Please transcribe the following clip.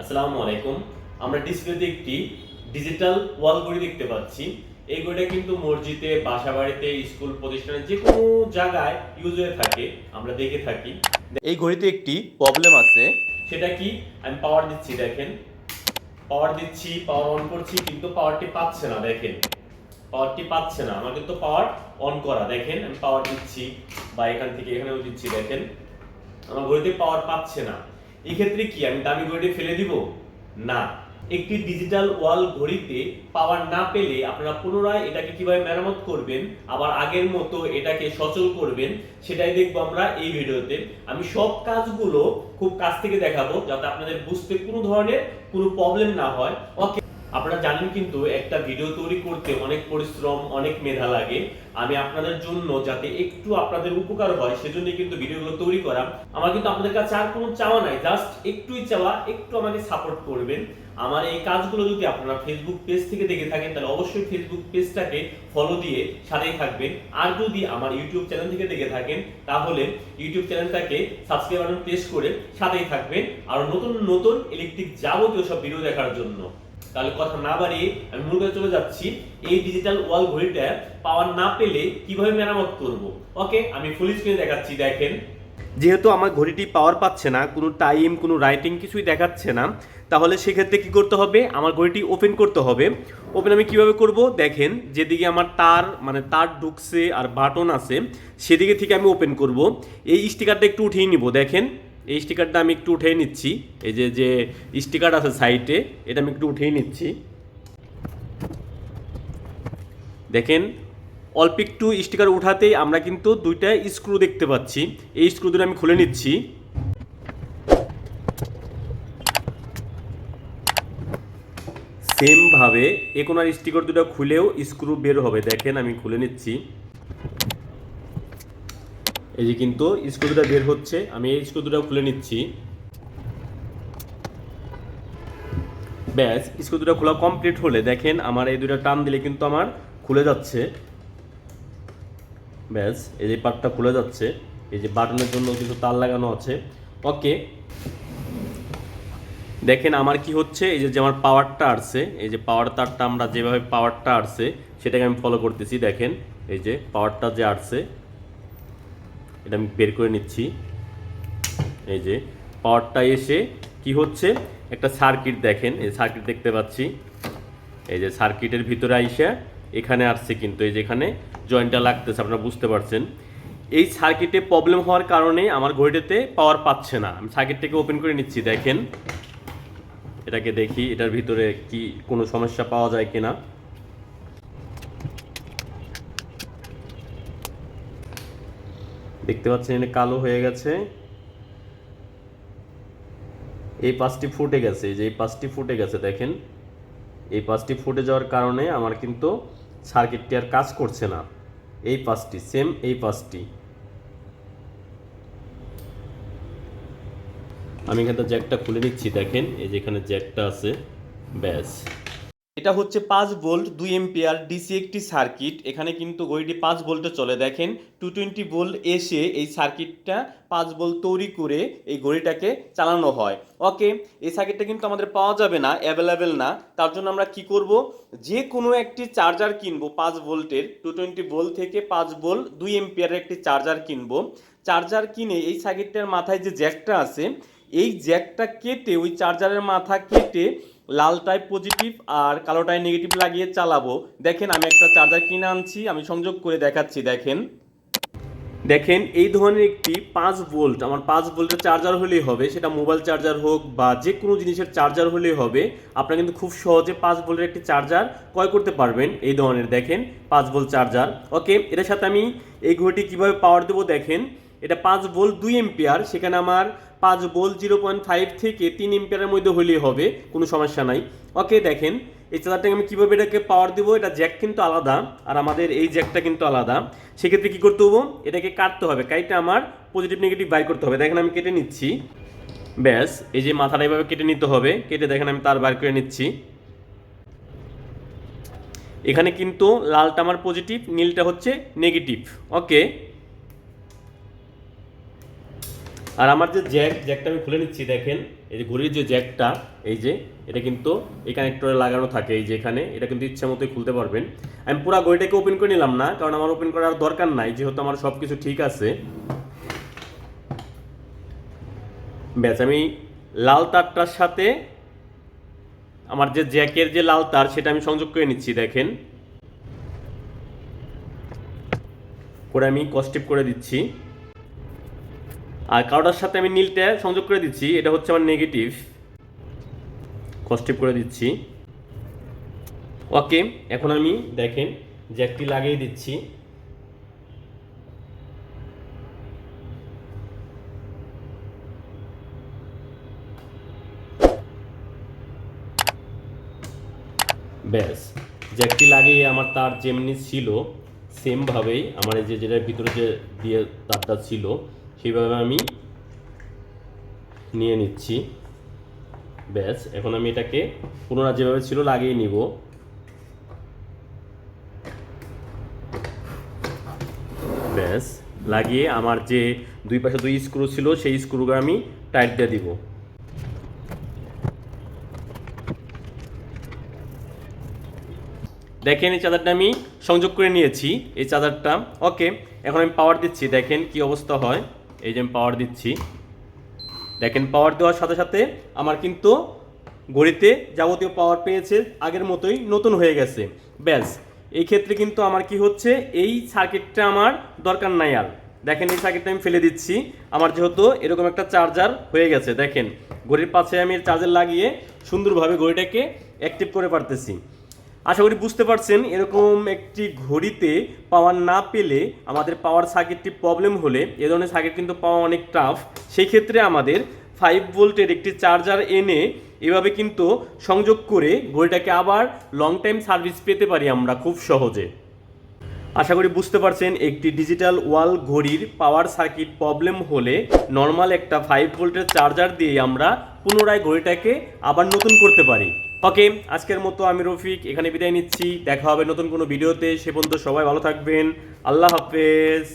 আসসালামু আলাইকুম। আমরা ডিসপ্লেতে একটি ডিজিটাল ওয়াল ঘড়ি দেখতে পাচ্ছি। এই ঘড়িটা কিন্তু মসজিদে বাসা বাড়িতে স্কুল প্রতিষ্ঠানে যে কোনো জায়গায় ইউজ হয়ে থাকে আমরা দেখে থাকি। এই ঘড়িতে একটি প্রবলেম আছে। সেটা কি? আমি পাওয়ার দিচ্ছি দেখেন। পাওয়ার দিচ্ছি পাওয়ার অন করছি কিন্তু পাওয়ারটি পাচ্ছে না দেখেন। পাওয়ারটি পাচ্ছে না আমার কিন্তু পাওয়ার অন করা দেখেন। আমি পাওয়ার দিচ্ছি বা এখান থেকে এখানেও দিচ্ছি দেখেন। আমার ঘড়িতে পাওয়ার পাচ্ছে না। এই ক্ষেত্রে কি, আমি দামি ঘড়িটি ফেলে দিব? না। একটি ডিজিটাল ওয়াল ঘড়িতে পাওয়ার না পেলে আপনারা পুনরায় এটাকে কীভাবে মেরামত করবেন, আবার আগের মতো এটাকে সচল করবেন, সেটাই দেখব আমরা এই ভিডিওতে। আমি সব কাজগুলো খুব কাছ থেকে দেখাবো, যাতে আপনাদের বুঝতে কোনো ধরনের কোনো প্রবলেম না হয়। ওকে আপনারা জানেন কিন্তু একটা ভিডিও তৈরি করতে অনেক পরিশ্রম, অনেক মেধা লাগে। আমি আপনাদের জন্য যাতে একটু আপনাদের উপকার হয় সেজন্য কিন্তু ভিডিওগুলো তৈরি করা। আমার কিন্তু আপনাদের কাছে আর কোনো চাওয়া নাই জাস্ট একটুই চাওয়া, একটু আমাকে সাপোর্ট করবেন। আমার এই কাজগুলো যদি আপনারা ফেসবুক পেজ থেকে দেখে থাকেন, তাহলে অবশ্যই ফেসবুক পেজটাকে ফলো দিয়ে সাথেই থাকবেন। আর যদি আমার ইউটিউব চ্যানেল থেকে দেখে থাকেন, তাহলে ইউটিউব চ্যানেলটাকে সাবস্ক্রাইব বাটন প্রেস করে সাথেই থাকবেন। আর নতুন নতুন ইলেকট্রিক যাবতীয় সব ভিডিও দেখার জন্য। তাহলে কথা না বাড়িয়ে আমি মূল কথা চলে যাচ্ছি। এই ডিজিটাল ওয়াল ঘড়িটা পাওয়ার না পেলে কীভাবে মেরামত করব? ওকে আমি ফুল স্ক্রিনে দেখাচ্ছি, দেখেন। যেহেতু আমার ঘড়িটি পাওয়ার পাচ্ছে না, কোনো টাইম কোনো রাইটিং কিছুই দেখাচ্ছে না, তাহলে সেক্ষেত্রে কি করতে হবে? আমার ঘড়িটি ওপেন করতে হবে। ওপেন আমি কীভাবে করব? দেখেন, যেদিকে আমার তার মানে তার ঢুকছে আর বাটন আছে, সেদিকে থেকে আমি ওপেন করব। এই স্টিকারটা একটু উঠিয়ে নিব, দেখেন। এই স্টিকারটা আমি একটু উঠিয়ে নিচ্ছি। এই যে যে স্টিকার আছে সাইটে এটা আমি একটু উঠিয়ে নিচ্ছি। দেখেন, অল্প একটু স্টিকার উঠাতেই আমরা কিন্তু দুইটা স্ক্রু দেখতে পাচ্ছি। এই স্ক্রু দুটো আমি খুলে নিচ্ছি। সেমভাবে এ কোনার স্টিকার দুটো খুলেও স্ক্রু বের হবে। দেখেন, আমি খুলে নিচ্ছি। এই যে কিন্তু স্ক্রু দুটো বের হচ্ছে, আমি এই স্ক্রু খুলে নিচ্ছি। ব্যাস স্ক্রু খোলা কমপ্লিট হলে দেখেন আমার এই দুটো টান দিলে কিন্তু আমার খুলে যাচ্ছে। ব্যাস, এই যে পার্টটা খুলে যাচ্ছে, এই যে বাটনের জন্য কিছু তার লাগানো আছে। ওকে। দেখেন আমার কি হচ্ছে, এই যে আমার পাওয়ারটা আসছে, এই যে পাওয়ার তারটা আমরা যেভাবে পাওয়ারটা আসছে, সেটাকে আমি ফলো করতেছি, দেখেন, এই যে পাওয়ারটা যে আসছে এটা আমি বের করে নিচ্ছি। এই যে, পাওয়ারটা এসে কি হচ্ছে? একটা সার্কিট দেখেন, এই সার্কিট দেখতে পাচ্ছি। এই যে, সার্কিটের ভিতরে আইসা এখানে আসছে কিন্তু, এই যে এখানে জয়েন্টটা লাগতেছে, আপনারা বুঝতে পারছেন। এই সার্কিটে প্রবলেম হওয়ার কারণে আমার ঘড়িটাতে পাওয়ার পাচ্ছে না। আমি সার্কিটটাকে ওপেন করে নিচ্ছি, দেখেন। এটাকে দেখি, এটার ভিতরে কি কোনো সমস্যা পাওয়া যায় কিনা। দেখতে পাচ্ছেন এটা কালো হয়ে গেছে। এই পাঁচটি ফুটে গেছে, যে এই পাঁচটি ফুটে গেছে দেখেন। এই পাঁচটি ফুটে যাওয়ার কারণে আমার কিন্তু সার্কিটটি আর কাজ করছে না। এই পাঁচটি সেম এই পাঁচটি আমি এখানে জ্যাকটা খুলে নিচ্ছি, দেখেন, এই যে এখানে জ্যাকটা আছে, ব্যাস। এটা হচ্ছে পাঁচ ভোল্ট দুই এম্পিয়ার ডিসি একটি সার্কিট। এখানে কিন্তু ঘড়িটি পাঁচ ভোল্টে চলে। দেখেন টু টোয়েন্টি ভোল্ট এসে এই সার্কিটটা পাঁচ ভোল্ট তৈরি করে এই ঘড়িটাকে চালানো হয়। ওকে এই সার্কিটটা কিন্তু আমাদের পাওয়া যাবে না অ্যাভেলেবেল না। তার জন্য আমরা কি করব? যে কোনো একটি চার্জার কিনবো, পাঁচ ভোল্টের টু টোয়েন্টি ভোল্ট থেকে পাঁচ ভোল্ট দুই এম্পিয়ারের একটি চার্জার কিনবো। চার্জার কিনে এই সার্কিটটার মাথায় যে জ্যাকটা আছে, এই জ্যাকটা কেটে, ওই চার্জারের মাথা কেটে লালটায় পজিটিভ আর কালোটায় নেগেটিভ লাগিয়ে চালাবো। দেখেন আমি একটা চার্জার কিনে আনছি, আমি সংযোগ করে দেখাচ্ছি, দেখেন। দেখেন, এই ধরনের একটি পাঁচ ভোল্ট আমার পাঁচ ভোল্টের চার্জার হলেই হবে, সেটা মোবাইল চার্জার হোক বা যে কোনো জিনিসের চার্জার হলেই হবে, আপনারা কিন্তু খুব সহজে পাঁচ ভোল্টের একটি চার্জার ক্রয় করতে পারবেন, এই ধরনের, দেখেন, পাঁচ ভোল্ট চার্জার ওকে এটার সাথে আমি এই ঘড়িটি কীভাবে পাওয়ার দেবো, দেখেন। এটা পাঁচ ভোল্ট দুই এম্পিয়ার সেখানে আমার পাঁচ ভোল্ট জিরো পয়েন্ট ফাইভ থেকে তিন এম্পিয়ারের মধ্যে হলেই হবে, কোনো সমস্যা নাই। ওকে দেখেন, এই চার্জারটাকে আমি কীভাবে এটাকে পাওয়ার দেবো? এটা জ্যাক কিন্তু আলাদা, আর আমাদের এই জ্যাকটা কিন্তু আলাদা। সেক্ষেত্রে কী করতে হব? এটাকে কাটতে হবে, কাইটা আমার পজিটিভ নেগেটিভ বাই করতে হবে। দেখেন আমি কেটে নিচ্ছি। ব্যাস, এই যে মাথাটা এভাবে কেটে নিতে হবে। কেটে দেখেন আমি তার বার করে নিচ্ছি। এখানে কিন্তু লালটা আমার পজিটিভ নীলটা হচ্ছে নেগেটিভ ওকে আর আমার যে জ্যাক, জ্যাকটা আমি খুলে নিচ্ছি, দেখেন, এই যে ঘড়ির যে জ্যাকটা, এই যে, এটা কিন্তু এই কানেক্টরে লাগানো থাকে, এই যে এখানে, এটা কিন্তু ইচ্ছা মতোই খুলতে পারবেন। আমি পুরো ঘড়িটাকে ওপেন করে নিলাম না, কারণ আমার ওপেন করার দরকার নাই, যেহেতু আমার সব কিছু ঠিক আছে। ব্যাস, আমি লাল তারটার সাথে আমার যে জ্যাকের যে লাল তার, সেটা আমি সংযোগ করে নিচ্ছি, দেখেন। করে আমি কস্টিপ করে দিচ্ছি। আর কারোটার সাথে আমি নীলটা সংযোগ করে দিচ্ছি, এটা হচ্ছে আমার নেগেটিভ কস্টিপ করে দিচ্ছি। ওকে এখন আমি দেখেন জ্যাকটি লাগিয়ে দিচ্ছি। ব্যাস জ্যাকটি লাগিয়ে আমার তার যেমনি ছিল সেমভাবেই আমার যে যেটার ভিতরে যে দিয়ে তারটা ছিল সেইভাবে আমি নিয়ে নিচ্ছি। ব্যাস, এখন আমি এটাকে পুনরায় যেভাবে ছিল লাগিয়ে নিব। ব্যাস, লাগিয়ে আমার যে দুই পাশে দুই স্ক্রু ছিল, সেই স্ক্রুগুলো আমি টাইট দিয়ে দিব। দেখেন এই চাদরটা আমি সংযোগ করে নিয়েছি, এই চাদরটা। ওকে, এখন আমি পাওয়ার দিচ্ছি, দেখেন কি অবস্থা হয়। এই যে আমি পাওয়ার দিচ্ছি। দেখেন পাওয়ার দেওয়ার সাথে সাথে আমার কিন্তু ঘড়িতে যাবতীয় পাওয়ার পেয়েছে, আগের মতোই নতুন হয়ে গেছে। ব্যাস, এই ক্ষেত্রে কিন্তু আমার কি হচ্ছে, এই সার্কিটটা আমার দরকার নাই আর। দেখেন এই সার্কিটটা আমি ফেলে দিচ্ছি, আমার যেহেতু এরকম একটা চার্জার হয়ে গেছে। দেখেন, ঘড়ির পাশে আমি চার্জার লাগিয়ে সুন্দরভাবে ঘড়িটাকে অ্যাক্টিভ করে পারতেছি। আশা করি বুঝতে পারছেন, এরকম একটি ঘড়িতে পাওয়ার না পেলে আমাদের পাওয়ার সার্কিটটি প্রবলেম হলে, এ ধরনের সার্কিট কিন্তু পাওয়া অনেক টাফ সেই ক্ষেত্রে আমাদের ফাইভ ভোল্টের একটি চার্জার এনে এভাবে কিন্তু সংযোগ করে ঘড়িটাকে আবার লং টাইম সার্ভিস পেতে পারি আমরা খুব সহজে। আশা করি বুঝতে পারছেন, একটি ডিজিটাল ওয়াল ঘড়ির পাওয়ার সার্কিট প্রবলেম হলে নর্মাল একটা ফাইভ ভোল্টের চার্জার দিয়ে আমরা পুনরায় ঘড়িটাকে আবার নতুন করতে পারি। ওকে, আজকের মতো আমি রফিক, এখানে বিদায় নিচ্ছি, দেখা হবে নতুন কোনো ভিডিওতে, সে পর্যন্ত সবাই ভালো থাকবেন, আল্লাহ হাফেজ।